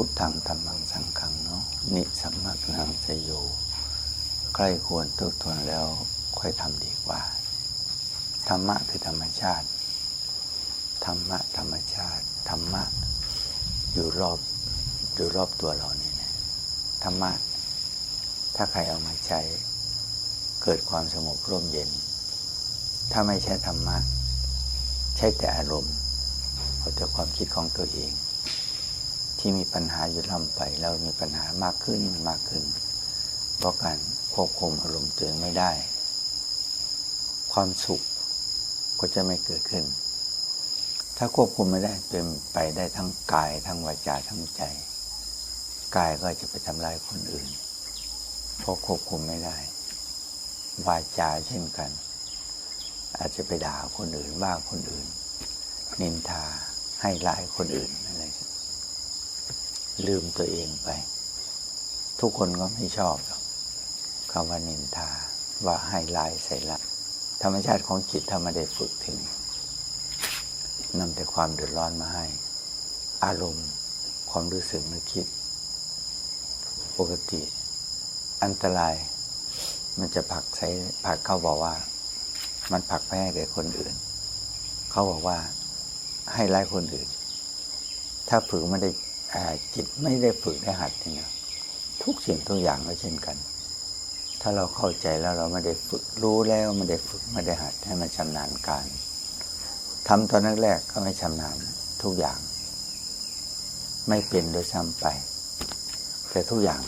พุทธังธรรมังสังฆังเนาะนิสัมมักนังสยโยใกล้ควรทุกทวนแล้วค่อยทำดีกว่า ธรรมะคือธรรมชาติ ธรรมะธรรมชาติ ธรรมะอยู่รอบอยู่รอบตัวเรานี่นะธรรมะ ถ้าใครเอามาใช้ เกิดความสงบร่มเย็น ถ้าไม่ใช่ธรรมะ ใช่แต่อารมณ์เอาแต่ความคิดของตัวเอง ที่มีปัญหาอยู่ลำไปเรามีปัญหามากขึ้นมากขึ้น เพราะการควบคุมอารมณ์ตัวเองไม่ได้ ความสุขก็จะไม่เกิดขึ้น ถ้าควบคุมไม่ได้เป็นไปได้ทั้งกายทั้งวาจาทั้งใจ กายก็จะไปทำลายคนอื่น เพราะควบคุมไม่ได้ วาจาเช่นกัน อาจจะไปด่าคนอื่นว่าคนอื่น นินทาให้ร้ายคนอื่นอะไร ลืมตัวเองไป ทุกคนก็ไม่ชอบหรอกคำว่านินทาว่าให้ลายใส่ละ ธรรมชาติของจิตถ้าไม่ได้ฝึกถึงนำแต่ความเดือดร้อนมาให้ อารมณ์ความรู้สึกนึกคิด ปกติ อันตราย มันจะผลักใส่ผลักเขาบอกว่า มันผลักไปให้แก่คนอื่น เขาบอกว่าให้ร้ายคนอื่น ถ้าฝึกไม่ได้ จิตไม่ได้ฝึกได้หัดนี่นะทุกสิ่งทุกอย่างก็เช่นกัน ถ้าเราเข้าใจแล้วเราไม่ได้ฝึกรู้แล้วไม่ได้ฝึกไม่ได้หัดให้มันชำนาญการทำตอนแรกๆก็ไม่ชำนาญทุกอย่าง ไม่เป็นโดยซ้ำไป แต่ทุกอย่าง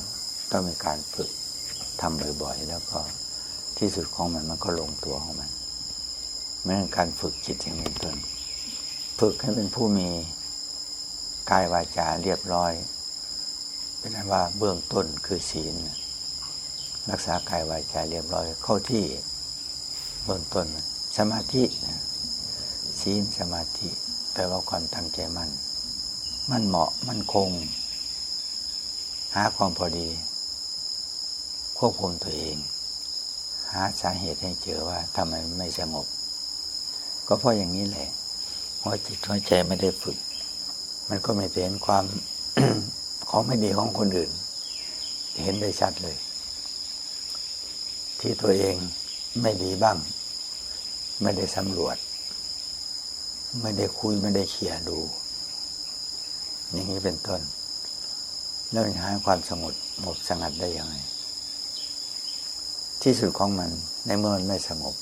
ต้องมีการฝึกทำบ่อยๆ แล้วก็ที่สุดของมันมันก็ลงตัวของมันเหมือนการฝึกจิตอย่างเป็นต้นฝึกให้เป็นผู้มี กายวาจาเรียบร้อย เป็นอันว่าเบื้องต้นคือศีล รักษากายวาจาเรียบร้อย เข้าที่เบื้องต้นสมาธิศีลสมาธิแปลว่าความตั้งใจมั่นมันเหมาะมันคง หาความพอดี ควบคุมตัวเอง หาสาเหตุให้เจอว่าทำไมไม่สงบ ก็เพราะอย่างนี้แหละหัวจิตหัวใจไม่ได้ฝึก มันก็ไม่เห็นความของไม่ดีของคนอื่น เห็นได้ชัดเลย ที่ตัวเองไม่ดีบ้าง ไม่ได้สำรวจ ไม่ได้คุยไม่ได้เขี่ยดู อย่างนี้เป็นต้น แล้วหาความสงบหมบสงัดได้ยังไง ที่สุดของมันในเมื่อมันไม่สงบ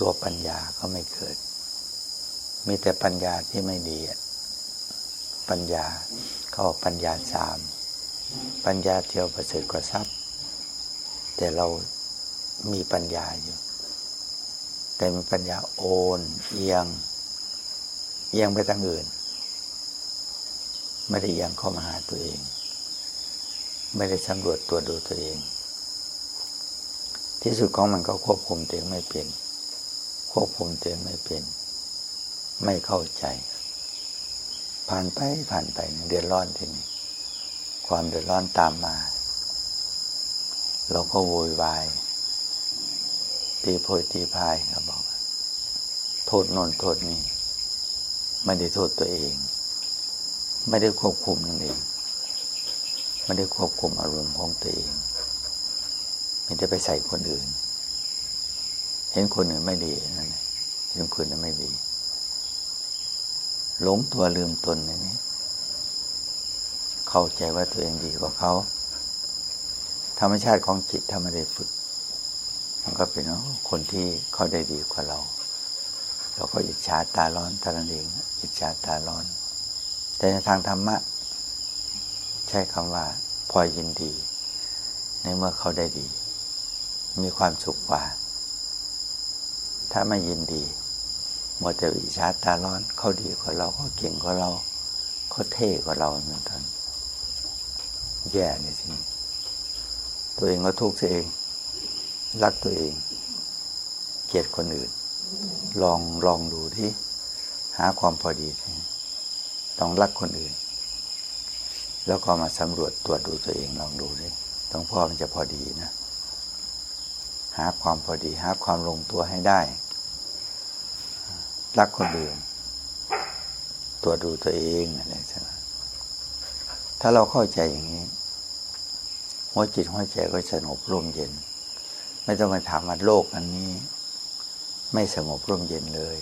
ตัวปัญญาก็ไม่เกิด มีแต่ปัญญาที่ไม่ดีอะ ปัญญาเขาบอกปัญญาสามปัญญาเที่ยวประเสริฐกว่าทรัพย์ แต่เรามีปัญญาอยู่ แต่มีปัญญาโอนเอียง เอียงไปทางอื่น ไม่ได้เอียงเข้ามาหาตัวเอง ไม่ได้สำรวจตัวดูตัวเอง ที่สุดของมันก็ควบคุมตัวเองไม่เป็น ควบคุมตัวเองไม่เป็น ไม่เข้าใจ ผ่านไปผ่านไปเดือดร้อนทีนี้ความเดือดร้อนตามมา เราก็โวยวายตีโพยตีพายเขาบอก โทษนนโทษนี่ไม่ได้โทษตัวเอง ไม่ได้ควบคุมนั่นเองไม่ได้ควบคุมอารมณ์ของตัวเองไม่ได้ไปใส่คนอื่น เห็นคนอื่นไม่ดีนั่นเห็นคนอื่นไม่ดี หลงตัวลืมตนนี่เข้าใจว่าตัวเองดีกว่าเขา ธรรมชาติของจิตถ้าไม่ได้ฝึก มันก็เป็นคนที่เขาได้ดีกว่าเรา เราก็อิจฉาตาร้อนตาลันเองอิจฉาตาร้อน แต่ในทางธรรมะ ใช้คำว่าพอยินดี ในเมื่อเขาได้ดี มีความสุขกว่า ถ้าไม่ยินดี มัวแต่อิจฉาตาร้อนเขาดีกว่าเราเขาเก่งกว่าเราเขาเท่กว่าเราเหมือนกันแย่เลยทีนี้ตัวเองก็ทุกข์เอง รักตัวเอง เกลียดคนอื่น ลองลองดูที่หาความพอดีที่ต้องรักคนอื่น แล้วก็มาสำรวจตรวจดูตัวเองลองดูดิต้องพ่อมันจะพอดีนะ หาความพอดี หาความลงตัวให้ได้ รักคนอื่นตัวดูตัวเองอะไรใช่ไหมถ้าเราเข้าใจอย่างนี้ หัวจิตหัวใจก็สงบร่มเย็น ไม่ต้องมาถามว่าโลกอันนี้ ไม่สงบร่มเย็นเลย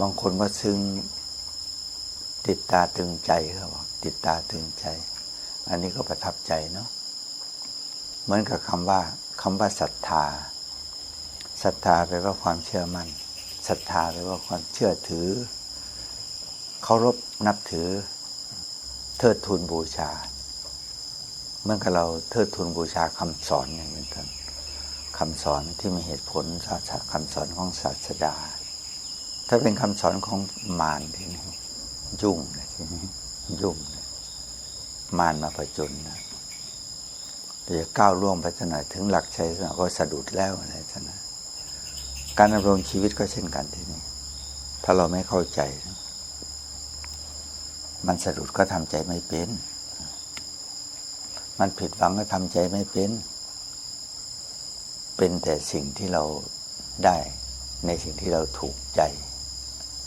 บางคนก็ซึ้งติดตาตึงใจเขาบอกติดตาตึงใจ อันนี้ก็ประทับใจเนาะเหมือนกับคำว่าคำว่าศรัทธาศรัทธาแปลว่าความเชื่อมัน่น ศรัทธาแปลว่าความเชื่อถือเคารพนับถือ เทิดทูนบูชา เมื่อกับเราเทิดทูนบูชาคำสอนอย่างนี้กันคำสอนที่มีเหตุผลศาสคำสอนของศาสดา ถ้าเป็นคำสอนของมารทีนี้ยุ่งนะทีนี้ยุ่งนะมารมาประจุนนะเดี๋ยวก้าวล่วงไปสักหน่อยถึงหลักชัยสก็สะดุดแล้วอะไรสักนะ การดำรงชีวิตก็เช่นกันทีนี้ถ้าเราไม่เข้าใจ มันสะดุดก็ทำใจไม่เป็น มันผิดหวังก็ทำใจไม่เป็น เป็นแต่สิ่งที่เราได้ในสิ่งที่เราถูกใจ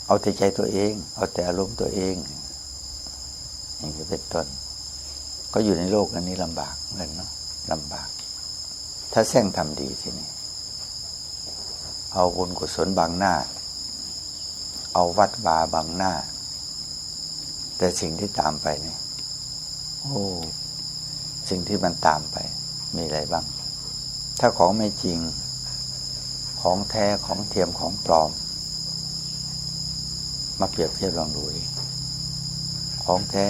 เอาแต่ใจตัวเอง เอาแต่อารมณ์ตัวเอง อย่างนี้เป็นต้น ก็อยู่ในโลกอันนี้ลำบากเงินเนาะลำบาก ถ้าแซงทำดีทีนี้ เอาบุญกุศลบางหน้า เอาวัดวาบางหน้า แต่สิ่งที่ตามไปเนี่ยโอ้สิ่งที่มันตามไป มีอะไรบ้าง ถ้าของไม่จริงของแท้ของเทียมของปลอม มาเปรียบเทียบลองดูดิของแท้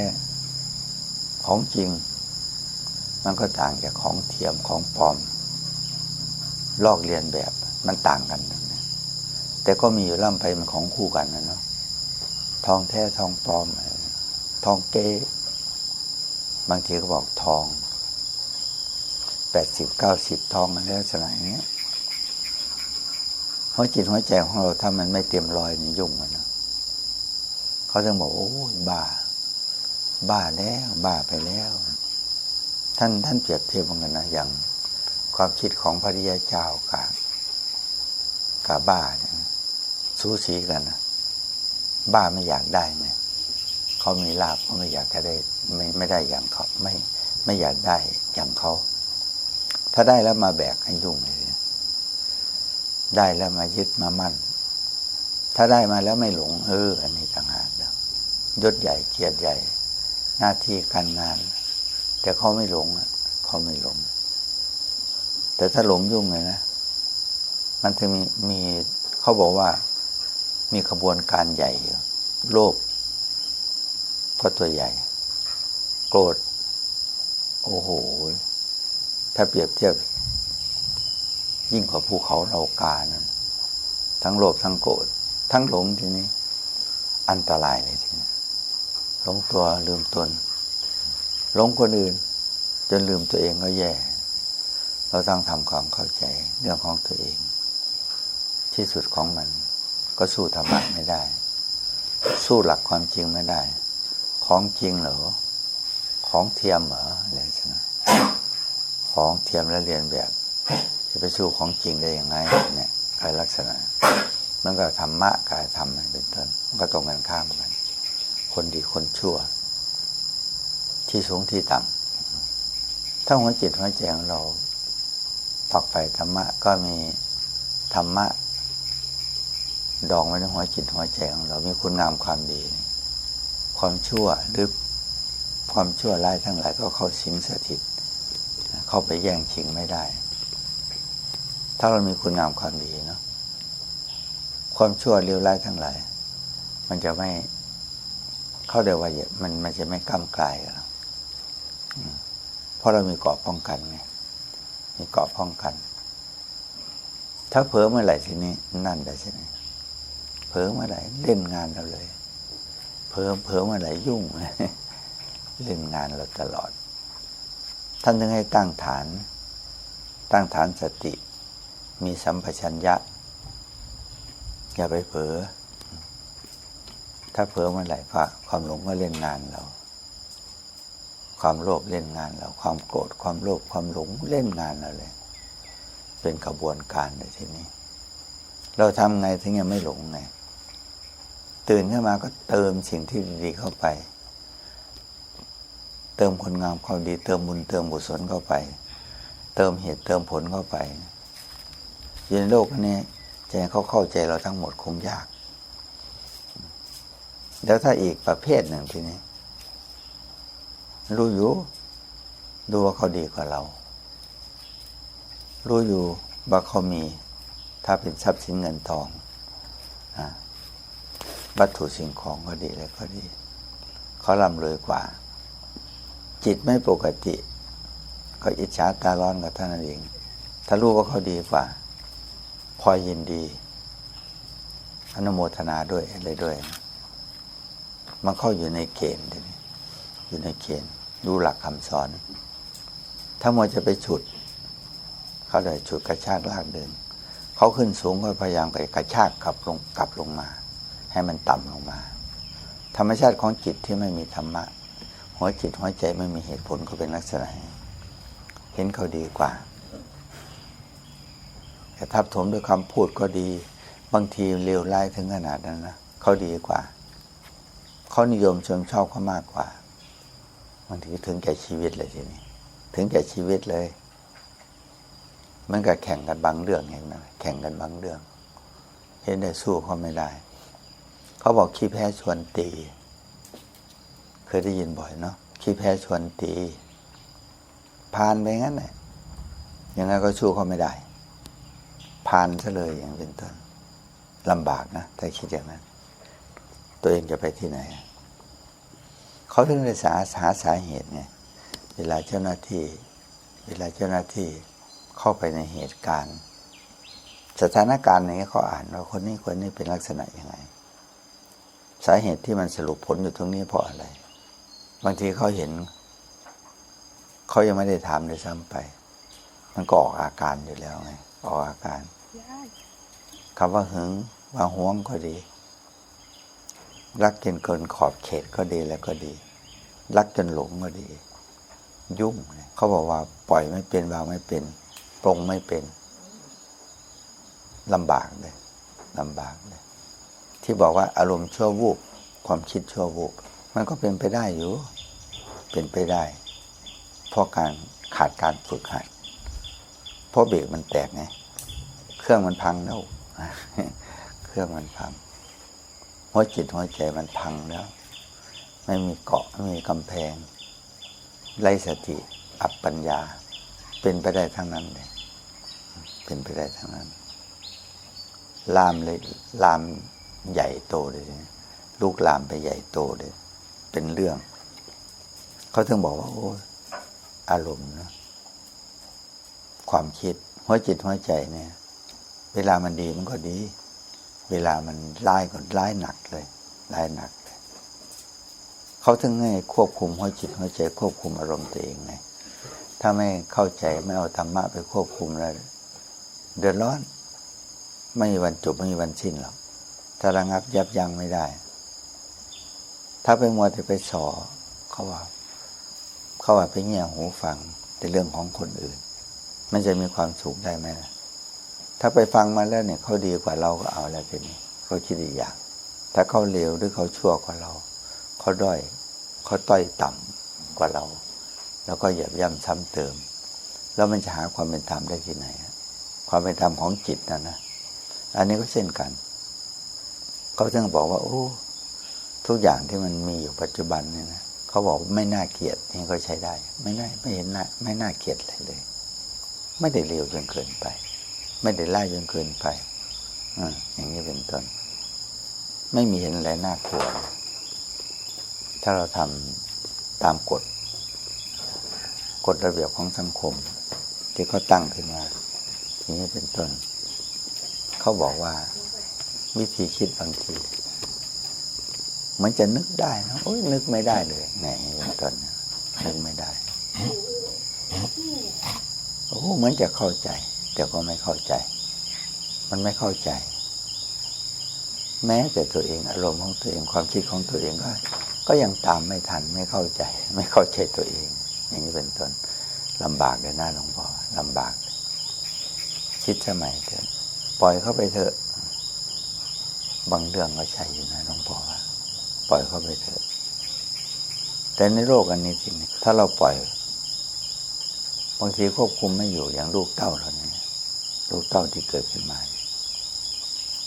ของจริง มันก็ต่างจากของเทียมของปลอม ลอกเรียนแบบมันต่างกันนะ แต่ก็มีอยู่ล่ำไปมันของคู่กันนะเนาะทองแท้ทองปลอม ทองเก๊บางทีก็บอกทองแปดสิบเก้าสิบทองอะไรลักษณะอย่างเงี้ยหัวจิตหัวใจของเราถ้ามันไม่เตรียมรอยนี่ยุ่งมันนะเขาจะบอกโอ้ยบ้า บ้าแล้วบ้าไปแล้ว ท่านท่านเปรียบเทียบกันนะอย่างความคิดของพระริยาเจ้ากับกับบ้าเนี่ย สู้สีกันนะบ้าไม่อยากได้ไงเขามีลาบเขาไม่อยากจะได้ไม่ไม่ได้อย่างเขาไม่ไม่อยากได้อย่างเขา ถ้าได้แล้วมาแบกให้ยุ่งเลยได้แล้วมายึดมามั่น ถ้าได้มาแล้วไม่หลงเอออันนี้ต่างหากแล้วยศใหญ่เกียรติใหญ่ หน้าที่การงาน แต่เขาไม่หลงเขาไม่หลง แต่ถ้าหลงยุ่งเลยนะ มันจะมีมีเขาบอกว่า มีขบวนการใหญ่อยู่โลภก็ตัวใหญ่ โกรธ โอ้โห ถ้าเปรียบเทียบ ยิ่งกว่าภูเขาเรากานั้น ทั้งโลภทั้งโกรธ ทั้งหลงทีนี้ อันตรายเลยทีนี้หลงตัวลืมตนหลงคนอื่น จนลืมตัวเองก็แย่ เราต้องทำความเข้าใจเรื่องของตัวเอง ที่สุดของมัน ก็สู้ธรรมะไม่ได้ สู้หลักความจริงไม่ได้ ของจริงเหรอ ของเทียมเหรออะไรใช่ไหมของเทียมและเรียนแบบ จะไปสู้ของจริงได้ยังไงเนี่ยอะไรลักษณะมันก็ธรรมะกายธรรมเป็นต้นมันก็ตรงกันข้ามกัน คนดีคนชั่ว ที่สูงที่ต่ำถ้าหัวจิตหัวใจของเราฝักใฝ่ธรรมะก็มีธรรมะ ดองไว้ในหัวจิตหัวใจของเรามีคุณงามความดี ความชั่วหรือความชั่วร้ายทั้งหลายก็เข้าสิงสถิต เข้าไปแย่งชิงไม่ได้ ถ้าเรามีคุณงามความดีเนาะความชั่วเลวร้ายทั้งหลาย มันจะไม่เข้าเดียวว่ามันมันจะไม่ก้ามกลายกับเราเพราะเรามีเกราะป้องกันไงมีเกราะป้องกัน ถ้าเผลอเมื่อไหร่ทีนี้นั่นได้ใช่ไหม เผลอเมื่อไหร่เล่นงานเราเลย เผลอเผลอเมื่อไหร่ยุ่ง เล่นงานเราตลอด ท่านจึงให้ตั้งฐาน ตั้งฐานสติ มีสัมปชัญญะ อย่าไปเผลอถ้าเผลอเมื่อไหร่พระความหลงก็เล่นงานเรา ความโลภเล่นงานเรา ความโกรธความโลภความหลงเล่นงานเราเลย เป็นกระบวนการเลยทีนี้ เราทำไงถึงยังไม่หลงไง ตื่นขึ้นมาก็เติมสิ่งที่ดีเข้าไป เติมคนงามความดี เติมบุญเติมบุศลเข้าไป เติมเหตุเติมผลเข้าไปอยู่ในโลกนี้ให้เขาเข้าใจเราทั้งหมดคงยาก แล้วถ้าอีกประเภทหนึ่งทีนี้ รู้อยู่ ดูว่าเขาดีกว่าเรา รู้อยู่ว่าเขามี ถ้าเป็นทรัพย์สินเงินทองวัตถุสิ่งของก็ดีอะไรก็ดีเขาร่ำรวยกว่า จิตไม่ปกติ ก็อิจฉาตาร้อนกับท่านนนเอง ถ้ารู้ว่าเขาดีกว่า พอยินดี อนุโมทนาด้วยอะไรด้วย มันเข้าอยู่ในเกณฑ์ทีนี้อยู่ในเกณฑ์ดูหลักคำสอน ถ้ามัวจะไปฉุด เขาเลยฉุดกระชากลากเดิน เขาขึ้นสูงก็พยายามไปกระชากกลับลงกลับลงมา ให้มันต่ำลงมา ธรรมชาติของจิตที่ไม่มีธรรมะ หัวจิตหัวใจไม่มีเหตุผลก็เป็นลักษณะเห็นเขาดีกว่าแต่ทับถมด้วยคำพูดก็ดี บางทีเลวร้ายถึงขนาดนั้นนะเขาดีกว่า เขานิยมชมชอบเขามากกว่าบางทีถึงแก่ชีวิตเลยทีนี้ถึงแก่ชีวิตเลย มันก็แข่งกันบางเรื่องเองนะแข่งกันบางเรื่องเห็นได้สู้เขาไม่ได้ เขาบอกขี้แพ้ชวนตี เคยได้ยินบ่อยเนาะขี้แพ้ชวนตีพานไปงั้นแหละยังไงก็สู้เขาไม่ได้ พานซะเลยอย่างเป็นต้นลำบากนะถ้าคิดอย่างนั้น ตัวเองจะไปที่ไหน เขาถึงได้สาหาสาเหตุไงเวลาเจ้าหน้าที่ เวลาเจ้าหน้าที่ เข้าไปในเหตุการณ์ สถานการณ์นี้เขาอ่านว่าคนนี้คนนี้เป็นลักษณะยังไง สาเหตุที่มันสรุปผลอยู่ตรงนี้เพราะอะไร บางทีเขาเห็น เขายังไม่ได้ถามเลยซ้ำไป มันก็ออกอาการอยู่แล้วไงออกอาการคำว่าหึงว่าห่วงก็ดี รักจนเกินขอบเขตก็ดีแล้วก็ดี รักจนหลงก็ดี ยุ่งเขาบอกว่าปล่อยไม่เป็นวางไม่เป็น ปรงไม่เป็นลำบากเลยลำบากเลยที่บอกว่าอารมณ์ชั่ววูบความคิดชั่ววูบมันก็เป็นไปได้อยู่ เป็นไปได้ เพราะการขาดการฝึกหัดเพราะเบรกมันแตกไงเครื่องมันพังแล้วเครื่องมันพังหัวจิตหัวใจมันพังแล้ว ไม่มีเกาะไม่มีกำแพงไร้สติอัปปัญญา เป็นไปได้ทั้งนั้นเลย เป็นไปได้ทั้งนั้นลามเลยลามใหญ่โตเลยลูกลามไปใหญ่โตเลย เป็นเรื่อง เขาถึงบอกว่าโอ้อารมณ์นะความคิดหัวจิตหัวใจเนี่ย เวลามันดีมันก็ดี เวลามันร้ายก็ร้ายหนักเลยร้ายหนักเลยเขาถึงให้ควบคุมหัวจิตหัวใจ ควบคุมอารมณ์ตัวเองไงถ้าไม่เข้าใจไม่เอาธรรมะไปควบคุมแล้ว เดือดร้อน ไม่มีวันจบไม่มีวันสิ้นหรอกถ้าระงับยับยั้งไม่ได้ ถ้าไปมัวแต่ไปสอเขาว่า เขาว่าไปเงี่ยหูฟังแต่เรื่องของคนอื่น มันจะมีความสุขได้ไหมล่ะถ้าไปฟังมาแล้วเนี่ยเขาดีกว่าเราก็เอาแล้วทีนี้เขาคิดอีกอย่าง ถ้าเขาเลวหรือเขาชั่วกว่าเรา เขาด้อยเขาต้อยต่ำกว่าเรา แล้วก็เหยียบย่ำซ้ำเติม แล้วมันจะหาความเป็นธรรมได้ที่ไหนอะ ความเป็นธรรมของจิตนะนะ อันนี้ก็เช่นกัน เขาถึงบอกว่า โอ้ ทุกอย่างที่มันมีอยู่ปัจจุบันเนี่ยนะเขาบอกไม่น่าเกลียดนี่ก็ใช้ได้ ไม่น่าไม่เห็นน่าไม่น่าเกลียดอะไรเลย ไม่ได้เลวจนเกินไป ไม่ได้ไล่จนเกินไปออย่างนี้เป็นต้นไม่มีเห็นอะไรน่ากลัว ถ้าเราทำตามกฎ กฎระเบียบของสังคม ที่เขาตั้งขึ้นมา อย่างนี้เป็นต้น เขาบอกว่า วิธีคิดบางที มันจะนึกได้นะโอ้ยนึกไม่ได้เลยแหน่เป็นต้นนึกไม่ได้ โอ้เหมือนจะเข้าใจ แต่ก็ไม่เข้าใจ มันไม่เข้าใจ แม้แต่ตัวเองอารมณ์ของตัวเองความคิดของตัวเองก็ก็ยังตามไม่ทันไม่เข้าใจ ไม่เข้าใจตัวเอง อย่างนี้เป็นต้นลำบากเลยนะหลวงพ่อลำบาก คิดสมัยเถอะปล่อยเข้าไปเถอะ บางเรื่องก็ใช่อยู่นะหลวงพ่อว่าปล่อยเข้าไปเถอะ แต่ในโลกอันนี้จริงถ้าเราปล่อย บางทีควบคุมไม่อยู่อย่างลูกเต้าเราเนี่ยลูกเต้าที่เกิดขึ้นมา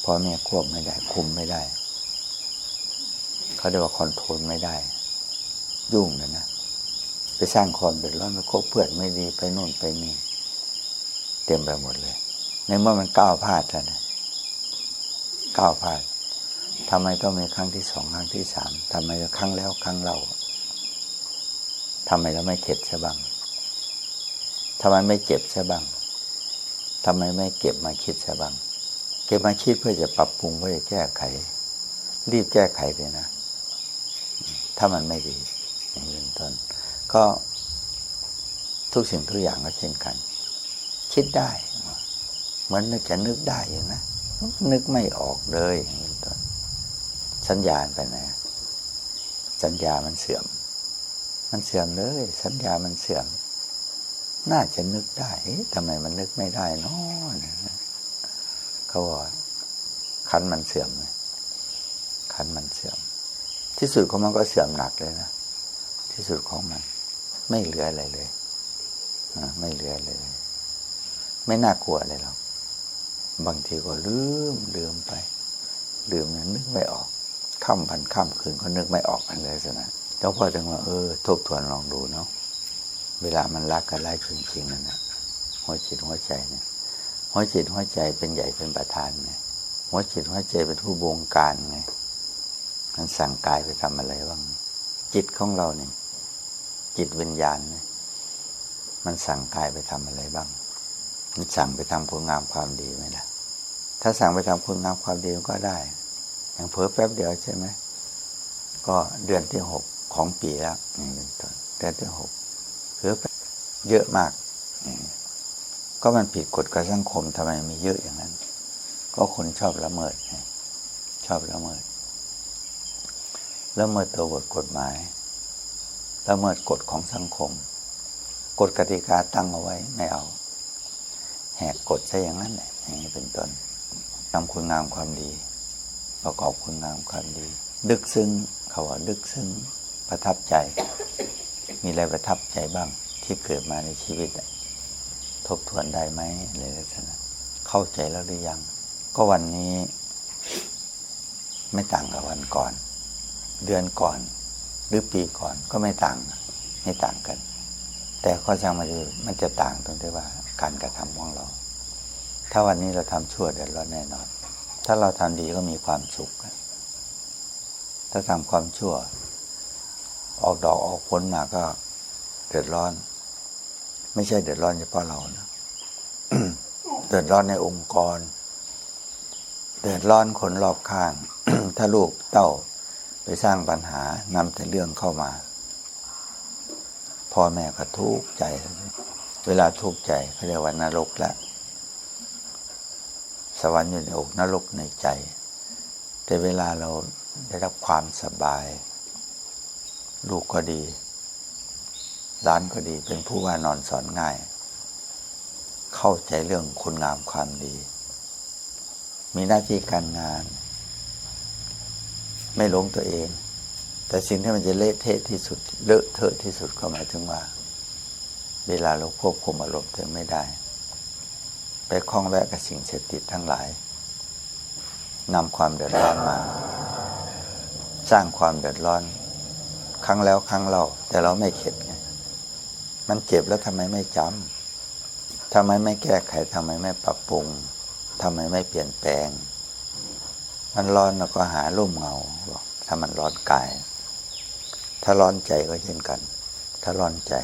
พ่อแม่ควบไม่ได้ คุมไม่ได้ เขาเรียกว่าคอนโทรลไม่ได้ ยุ่งเลยนะไปสร้างความเดือดร้อนไปคบเพื่อนไม่ดีไปโน่นไปนี่ เต็มไปหมดเลย ในเมื่อมันก้าวพลาดแล้วนะก้าวพลาดทำไมต้องมีครั้งที่สองครั้งที่สามทำไมครั้งแล้วครั้งเล่าทำไมเราไม่เข็ดใช่บ้างทำไมไม่เจ็บใช่บ้างทำไมไม่เก็บมาคิดใช่บ้าง เก็บมาคิดเพื่อจะปรับปรุงเพื่อจะแก้ไข รีบแก้ไขเลยนะ ถ้ามันไม่ดีอย่างนี้เป็นต้น ก็ทุกสิ่งทุกอย่างก็เช่นกัน คิดได้ มือนนึกจะนึกได้อยู่นะนึกไม่ออกเลยต้นสัญญาณไปไหนสัญญามันเสื่อม มันเสื่อมเลย สัญญามันเสื่อม น่าจะนึกได้ทำไมมันนึกไม่ได้เนาะเขาบอกคันมันเสื่อมเลยคันมันเสื่อม ที่สุดของมันก็เสื่อมหนักเลยนะที่สุดของมัน ไม่เหลืออะไรเลยไม่เหลืออะไรเลย ไม่น่ากลัวอะไรหรอก บางทีก็ลืมลืมไป ลืมนึกไม่ออกค่ำพันค่ำคืนก็นึกไม่ออกกันเลยสนะเจ้าพ่อถึงว่าเออทบทวนลองดูเนาะเวลามันรักกันไล่จริงๆนั่นนะหัวจิตหัวใจเนี่ยหัวจิตหัวใจเป็นใหญ่เป็นประธานไงหัวจิตหัวใจเป็นผู้บงการไงมันสั่งกายไปทำอะไรบ้างจิตของเราเนี่ยจิตวิญญาณเนี่ยมันสั่งกายไปทำอะไรบ้าง มันสั่งไปทำคุณงามความดีไหมล่ะ ถ้าสั่งไปทำคุณงามความดีก็ได้ อย่างเผลอแป๊บเดียวใช่ไหม ก็เดือนที่หกของปีแล้วนี่เป็นต้นเดือนที่หกเผลอแป๊บเยอะมาก ก็มันผิดกฎกระสังคมทำไมมีเยอะอย่างนั้น ก็คนชอบละเมิด ชอบละเมิดละเมิดตัวบทกฎหมายละเมิดกฎของสังคม กฎกติกาตั้งเอาไว้ไม่เอา แหกกฎใช่อย่างนั้นแหละอย่างนี้เป็นต้นทำคุณงามความดี ประกอบคุณงามความดี ดึกซึ้งเขาว่าดึกซึ้งประทับใจ มีอะไรประทับใจบ้างที่เกิดมาในชีวิต ทบทวนได้ไหมอะไรลักษณะเข้าใจแล้วหรือยัง ก็วันนี้ ไม่ต่างกับวันก่อน เดือนก่อน หรือปีก่อนก็ไม่ต่าง ไม่ต่างกัน แต่ข้อช่างมันคือมันจะต่างตรงที่ว่า การกระทำของเรา ถ้าวันนี้เราทำชั่วเดือดร้อนแน่นอน ถ้าเราทำดีก็มีความสุข ถ้าทำความชั่ว ออกดอกออกผลมาก็เดือดร้อน ไม่ใช่เดือดร้อนเฉพาะเรานะเดือดร้อนในองค์กร เดือดร้อนคนรอบข้าง ถ้าลูกเต้าไปสร้างปัญหานำแต่เรื่องเข้ามา พ่อแม่ก็ทุกข์ใจ เวลาทุกข์ใจเขาเรียกว่านรกแล้วสวรรค์อยู่ในอกนรกในใจ แต่เวลาเราได้รับความสบาย ลูกก็ดีร้านก็ดีเป็นผู้ว่านอนสอนง่าย เข้าใจเรื่องคุณงามความดี มีหน้าที่การงาน ไม่หลงตัวเอง แต่สิ่งที่มันจะเละเทะที่สุดเลอะเทอะที่สุดก็หมายถึงว่า เวลาเราควบคุมอารมณ์ตัวเองไม่ได้ ไปคล้องแวะกับสิ่งเสพติดทั้งหลายนำความเดือดร้อนมา สร้างความเดือดร้อน ครั้งแล้วครั้งเล่าแต่เราไม่เข็ดไงมันเจ็บแล้วทำไมไม่จำทำไมไม่แก้ไขทำไมไม่ปรับปรุงทำไมไม่เปลี่ยนแปลง มันร้อนเราก็หาร่มเงาบอกถ้ามันร้อนกาย ถ้าร้อนใจก็เช่นกัน ถ้าร้อนใจ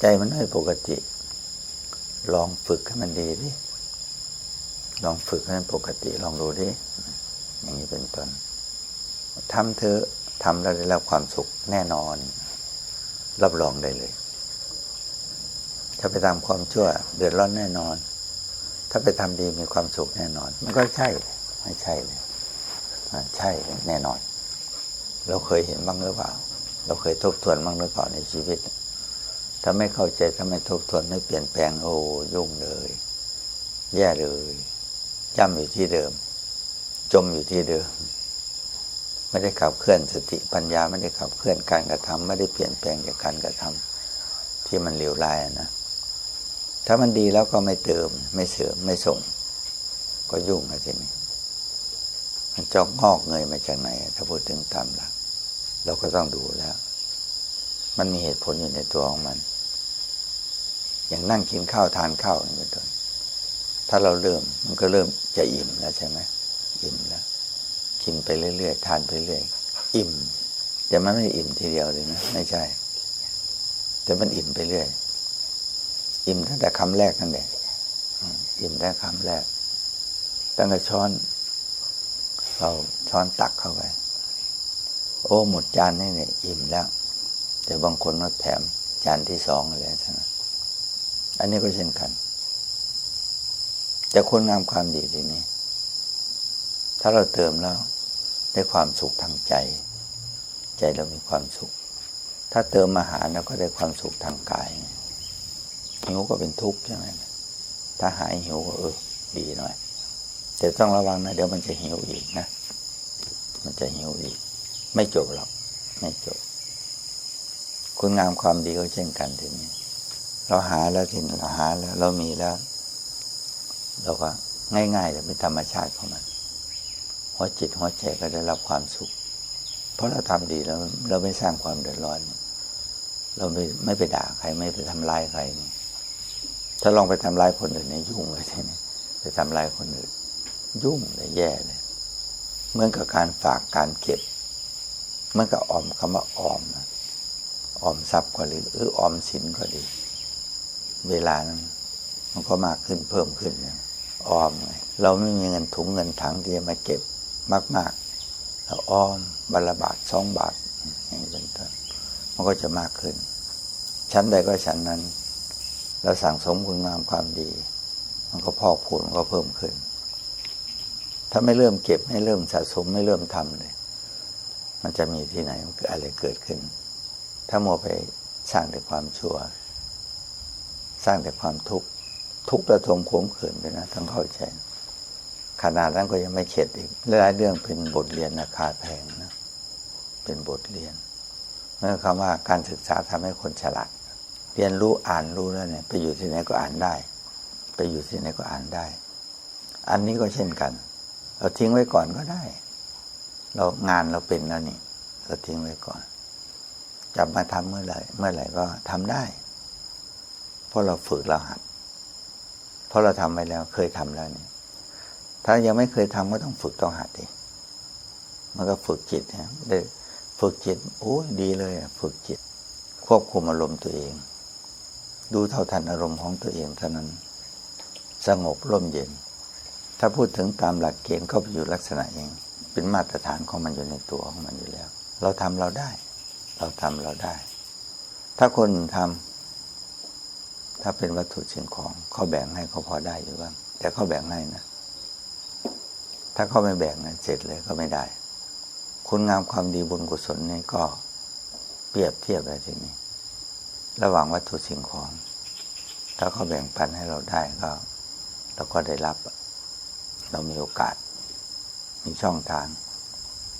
ใจมันไม่ปกติ ลองฝึกให้มันดีดิ ลองฝึกให้มันปกติลองดูดิ อย่างนี้เป็นต้นทำเธอทำแล้วได้รับความสุขแน่นอน รับรองได้เลย ถ้าไปทำความชั่ว เดือดร้อนแน่นอน ถ้าไปทำดีมีความสุขแน่นอน มันก็ใช่ ไม่ใช่เลยใช่แน่นอน เราเคยเห็นบ้างหรือเปล่า เราเคยทบทวนบ้างหรือเปล่าในชีวิต ถ้าไม่เข้าใจถ้าไม่ทบทวนไม่เปลี่ยนแปลงโอ้ยุ่งเลย แย่เลยจำอยู่ที่เดิม จมอยู่ที่เดิม ไม่ได้ขับเคลื่อนสติปัญญาไม่ได้ขับเคลื่อนการกระทำไม่ได้เปลี่ยนแปลงจากการกระทำที่มันเหลวร้ายนะถ้ามันดีแล้วก็ไม่เติม ไม่เสริมไม่ส่ง ก็ยุ่งนะทีนี้มันจอกงอกเงยมาจากไหน ถ้าพูดถึงตามหลัก เราก็ต้องดูแล้ว มันมีเหตุผลอยู่ในตัวของมัน อย่างนั่งกินข้าวทานข้าวอย่เป็นต้นถ้าเราเริ่มมันก็เริ่มจะอิ่มแล้วใช่ไหมอิ่มแล้วกินไปเรื่อยๆทานไปเรื่อยอิ่ม แต่มันไม่อิ่มทีเดียวเลยนะไม่ใช่ แต่มันอิ่มไปเรื่อย อิ่มตั้งแต่คำแรกนั่นแหละอิ่มได้คำแรก ตั้งแต่ช้อน เราช้อนตักเข้าไป โอ้หมดจานนี่เนี่ยอิ่มแล้ว แต่บางคนก็แถมจานที่สองอะไรใช่ไหม อันนี้ก็เช่นกัน แต่คนงามความดีทีนี้ ถ้าเราเติมแล้วได้ความสุขทางใจ ใจเรามีความสุข ถ้าเติมอาหารเราก็ได้ความสุขทางกายหิวก็เป็นทุกข์ใช่ไหมถ้าหายหิวก็เออดีหน่อย แต่ต้องระวังนะ เดี๋ยวมันจะหิวอีกนะ มันจะหิวอีก ไม่จบหรอก ไม่จบ คุณงามความดีก็เช่นกันทีนี้ เราหาแล้วทีนี้เราหาแล้ว เรามีแล้ว เราก็ง่ายๆเลยเป็นธรรมชาติของมัน หัวจิตหัวใจก็ได้รับความสุข เพราะเราทำดีแล้วเราไม่สร้างความเดือดร้อน เราไม่ไม่ไปด่าใครไม่ไปทำลายใครนี่ถ้าลองไปทำลายคนอื่นเนี่ยยุ่งเลยทีนี้ไปทำลายคนอื่น ยุ่งเลยแย่เลยเหมือนกับการฝากการเก็บเหมือนกับออมคำว่าออมออมทรัพย์ก็ดีหรือออมสินก็ดี เวลานั้นมันก็มากขึ้นเพิ่มขึ้นออมไงเราไม่มีเงินถุงเงินถังที่จะมาเก็บมากๆเราออมบาละบาทสองบาทอย่างนี้เป็นต้นมันก็จะมากขึ้น ชั้นใดก็ชั้นนั้น เราสั่งสมคุณงามความดี มันก็พอกพูนมันก็เพิ่มขึ้น ถ้าไม่เริ่มเก็บไม่เริ่มสะสมไม่เริ่มทำเลย มันจะมีที่ไหนมันเกิดอะไรเกิดขึ้น ถ้ามัวไปสร้างแต่ความชั่ว สร้างแต่ความทุกข์ทุกข์ระทมขมขื่นไปนะทั้งเข้าใจขนาดนั้นก็ยังไม่เข็ดอีกหลายเรื่องเป็นบทเรียนราคาแพงนะเป็นบทเรียนเมื่อคำว่าการศึกษาทำให้คนฉลาดเรียนรู้อ่านรู้แล้วเนี่ย ไปอยู่ที่ไหนก็อ่านได้ ไปอยู่ที่ไหนก็อ่านได้ อันนี้ก็เช่นกัน เราทิ้งไว้ก่อนก็ได้ เรางานเราเป็นแล้วนี่เราทิ้งไว้ก่อนจะมาทำเมื่อไหร่ เมื่อไหร่ก็ทำได้ เพราะเราฝึกเราหัด เพราะเราทำไปแล้วเคยทำแล้วนี่ถ้ายังไม่เคยทำก็ต้องฝึกต้องหัดเองมันก็ฝึกจิตนะได้ฝึกจิตโอ้ดีเลยอะฝึกจิต ควบคุมอารมณ์ตัวเอง ดูเท่าทันอารมณ์ของตัวเองเท่านั้น สงบร่มเย็น ถ้าพูดถึงตามหลักเกณฑ์ก็ไปอยู่ลักษณะเอง เป็นมาตรฐานของมันอยู่ในตัวของมันอยู่แล้ว เราทำเราได้ เราทำเราได้ ถ้าคนอื่นทำ ถ้าเป็นวัตถุสิ่งของเขาแบ่งให้เขาพอได้อยู่บ้าง แต่เขาแบ่งให้นะ ถ้าเขาไม่แบ่งนะเสร็จเลยก็ไม่ได้ คุณงามความดีบุญกุศลนี่ก็เปรียบเทียบอะไรทีนี้ ระหว่างวัตถุสิ่งของ ถ้าเขาแบ่งปันให้เราได้ก็เราก็ได้รับ เรามีโอกาส มีช่องทาง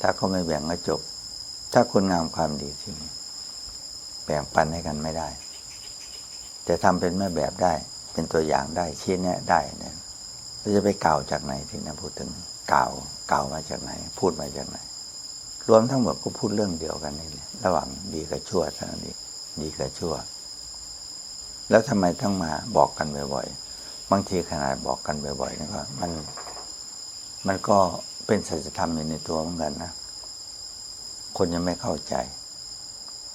ถ้าเขาไม่แบ่งก็จบ ถ้าคุณงามความดีที่นี่แบ่งปันให้กันไม่ได้ แต่ทำเป็นแม่แบบได้ เป็นตัวอย่างได้ชี้แนะได้เนี่ยเราจะไปกล่าวจากไหนที่นะพูดถึงกล่าวกล่าวมาจากไหน พูดมาจากไหน รวมทั้งหมดก็พูดเรื่องเดียวกันนี่แหละระหว่างดีกับชั่วเท่านั้นเองดีกับชั่ว แล้วทำไมต้องมาบอกกันบ่อยๆบางทีขนาดบอกกันบ่อยๆนี่ก็มันมันก็เป็นสัจธรรมอยู่ในตัวเหมือนกันนะคนยังไม่เข้าใจ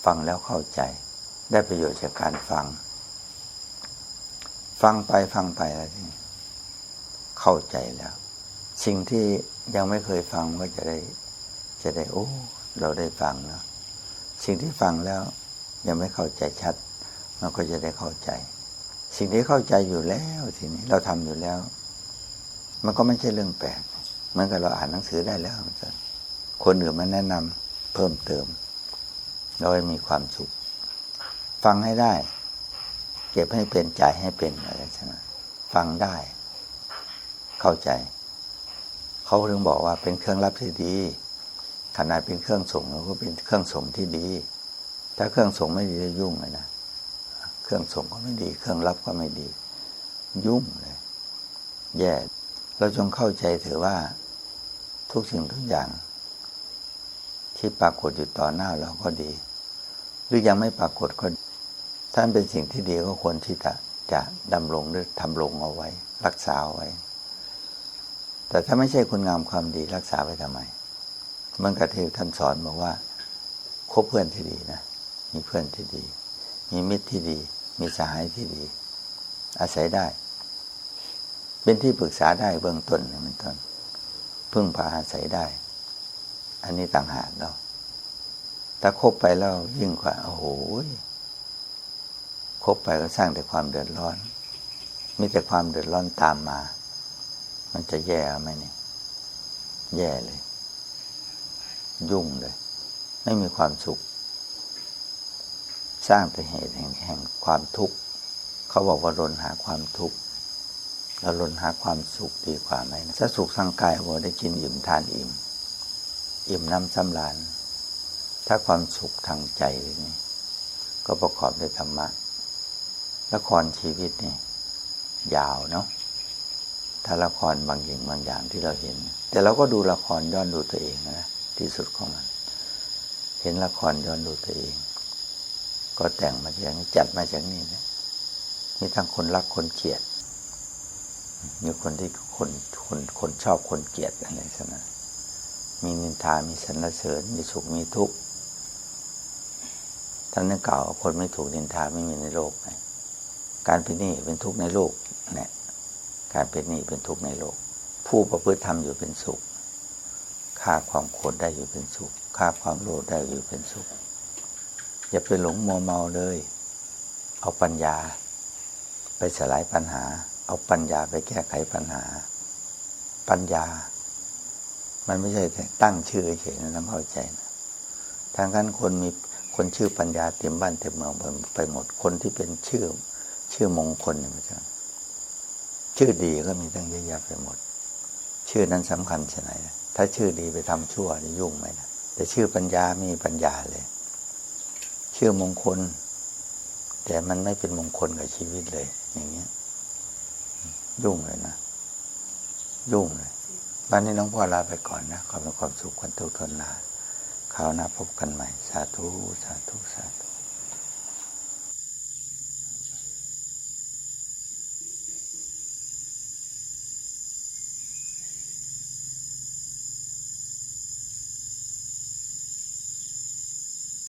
ฟังแล้วเข้าใจ ได้ประโยชน์จากการฟัง ฟังไปฟังไปแล้วทีนี้เข้าใจแล้ว สิ่งที่ยังไม่เคยฟังก็จะได้ จะได้โอ้ เราได้ฟังเนาะสิ่งที่ฟังแล้วยังไม่เข้าใจชัด มันก็จะได้เข้าใจ สิ่งที่เข้าใจอยู่แล้วทีนี้เราทำอยู่แล้ว มันก็ไม่ใช่เรื่องแปลกเหมือนกับเราอ่านหนังสือได้แล้วคนอื่นมาแนะนำเพิ่มเติม เราให้มีความสุข ฟังให้ได้ เก็บให้เป็นจ่ายให้เป็นอะไรใช่ไหมฟังได้ เข้าใจ เขาถึงบอกว่าเป็นเครื่องรับที่ดีขนาดเป็นเครื่องส่งเราก็เป็นเครื่องส่งที่ดี ถ้าเครื่องส่งไม่ดีจะยุ่งเลยนะเครื่องส่งก็ไม่ดี เครื่องรับก็ไม่ดี ยุ่งเลย แย่ เราจงเข้าใจเถอะว่า ทุกสิ่งทุกอย่าง ที่ปรากฏอยู่ต่อหน้าเราก็ดี หรือยังไม่ปรากฏก็ด ถ้านเป็นสิ่งที่ดีก็ควรที่จะจะดำรงหรือทำลงเอาไว้ รักษาเอาไว้ แต่ถ้าไม่ใช่คุณงามความดีรักษาไว้ทำไมเหมันกับที่ท่านสอนบอกว่าคบเพื่อนที่ดีนะมีเพื่อนที่ดี มีมิตรที่ดี มีสหายที่ดี อาศัยได้ เป็นที่ปรึกษาได้เบื้องต้นเนี่ยเป็นต้นพึ่งพาอาศัยได้ อันนี้ต่างหากเราะถ้าคบไปแล้วยิ่งกว่าโอ้โห คบไปก็สร้างแต่ความเดือดร้อน มีแต่ความเดือดร้อนตามมา มันจะแย่ไหมเนี่ย แย่เลย ยุ่งเลย ไม่มีความสุข สร้างแต่เหตุแห่งแห่งความทุกข์ เขาบอกว่ารนหาความทุกข์เรารนหาความสุขดีกว่าไหมนะถ้าสุขทางกายว่าได้กินอิ่มทานอิ่ม อิ่มน้ำสำราญถ้าความสุขทางใจนี่ก็ประกอบด้วยธรรมะ ละครชีวิตนี่ยาวเนาะถ้าละครบางอย่างบางอย่างที่เราเห็น แต่เราก็ดูละครย้อนดูตัวเองนะที่สุดของมัน เห็นละครย้อนดูตัวเอง ก็แต่งมาอย่างนี้จัดมาจากนี้นะมีทั้งคนรักคนเกลียดมีคนที่คนคนคนชอบคนเกลียดอะไรใช่ไหมมีนินทา มีสรรเสริญ มีสุข มีทุกข์ท่านนั่นกล่าวว่าคนไม่ถูกนินทาไม่มีในโลกไง การเป็นหนี้เป็นทุกข์ในโลกเนี่ยการเป็นหนี้เป็นทุกข์ในโลก ผู้ประพฤติธรรมอยู่เป็นสุขฆ่าความโกรธได้อยู่เป็นสุขฆ่าความโลภได้อยู่เป็นสุข อย่าไปหลงมัวเมาเลย เอาปัญญา ไปสลายปัญหา เอาปัญญาไปแก้ไขปัญหา ปัญญา มันไม่ใช่ตั้งชื่อเฉยๆนะต้องเข้าใจนะทางนั้นคนมีคนชื่อปัญญาเต็มบ้านเต็มเมืองไปหมดคนที่เป็นชื่อ ชื่อมงคลเนี่ยมันจะชื่อดีก็มีตั้งเยอะแยะไปหมด ชื่อนั้นสำคัญช่ไหมถ้าชื่อดีไปทำชั่วนี่ยุ่งไหมนะแต่ชื่อปัญญามีปัญญาเลย ชื่อมงคล แต่มันไม่เป็นมงคลกับชีวิตเลย อย่างเงี้ย ยุ่งเลยนะ ยุ่งเลยวันนี้น้องพ่อลาไปก่อนนะขอเป็นความสุขความทุกข์ทนลาคราวหน้าพบกันใหม่ สาธุ สาธุ สาธุ